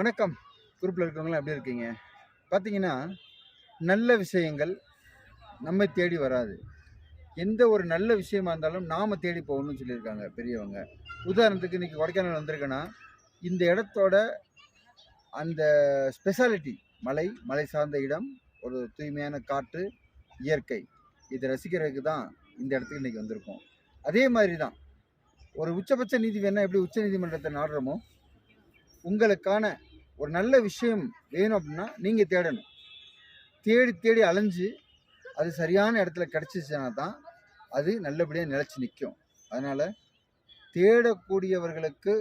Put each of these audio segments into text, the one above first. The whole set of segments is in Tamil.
வணக்கம். குரூப்பில் இருக்கிறவங்களாம் எப்படி இருக்கீங்க? பார்த்தீங்கன்னா நல்ல விஷயங்கள் நம்மை தேடி வராது. எந்த ஒரு நல்ல விஷயமா இருந்தாலும் நாம் தேடி போகணும்னு சொல்லியிருக்காங்க பெரியவங்க. உதாரணத்துக்கு இன்றைக்கி கொடைக்கானல் வந்திருக்கேன்னா இந்த இடத்தோட அந்த ஸ்பெஷாலிட்டி மலை மலை சார்ந்த இடம் ஒரு தூய்மையான காற்று இயற்கை இதை ரசிக்கிறதுக்கு தான் இந்த இடத்துக்கு இன்றைக்கி வந்திருக்கோம். அதே மாதிரி தான் ஒரு உச்சபட்ச நீதி வேணால் எப்படி உச்ச நீதிமன்றத்தை நாடுறோமோ உங்களுக்கான ஒரு நல்ல விஷயம் வேணும் அப்படின்னா நீங்கள் தேடணும். தேடி தேடி அலைஞ்சு அது சரியான இடத்துல கிடச்சிச்சுன்னா தான் அது நல்லபடியாக நிலச்சி நிற்கும் அதனால் தேடக்கூடியவர்களுக்கு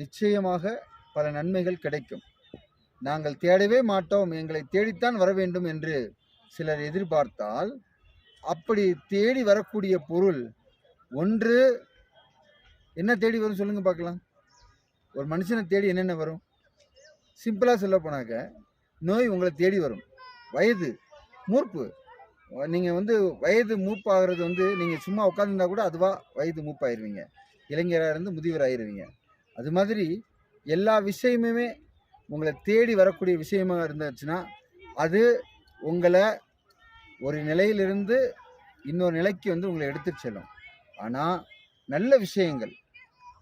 நிச்சயமாக பல நன்மைகள் கிடைக்கும். நாங்கள் தேடவே மாட்டோம். எங்களை தேடித்தான் வர வேண்டும் என்று சிலர் எதிர்பார்த்தால் அப்படி தேடி வரக்கூடிய பொருள் ஒன்று என்ன தேடி வரும் சொல்லுங்கள் பார்க்கலாம். ஒரு மனுஷனை தேடி என்னென்ன வரும்? சிம்பிளாக சொல்ல போனாக்க நோய் உங்களை தேடி வரும். வயது மூர்ப்பு. நீங்கள் வந்து வயது மூப்பாகிறது வந்து நீங்கள் சும்மா உட்காந்துருந்தா கூட அதுவாக வயது மூப்பாயிருவீங்க. இளைஞராக இருந்து முதியவராகிருவீங்க அது மாதிரி எல்லா விஷயமுமே உங்களை தேடி வரக்கூடிய விஷயமா இருந்துச்சுன்னா அது உங்களை ஒரு நிலையிலிருந்து இன்னொரு நிலைக்கு வந்து உங்களை எடுத்து செல்லும். ஆனால் நல்ல விஷயங்கள்.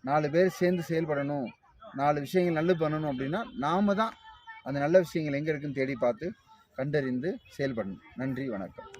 நாலு பேர் சேர்ந்து செயல்படணும். நாலு விஷயங்கள் நல்லது பண்ணணும் அப்படின்னா நாம தான் அந்த நல்ல விஷயங்கள் எங்கே இருக்குன்னு தேடி பார்த்து கண்டறிந்து செயல்படணும். நன்றி வணக்கம்.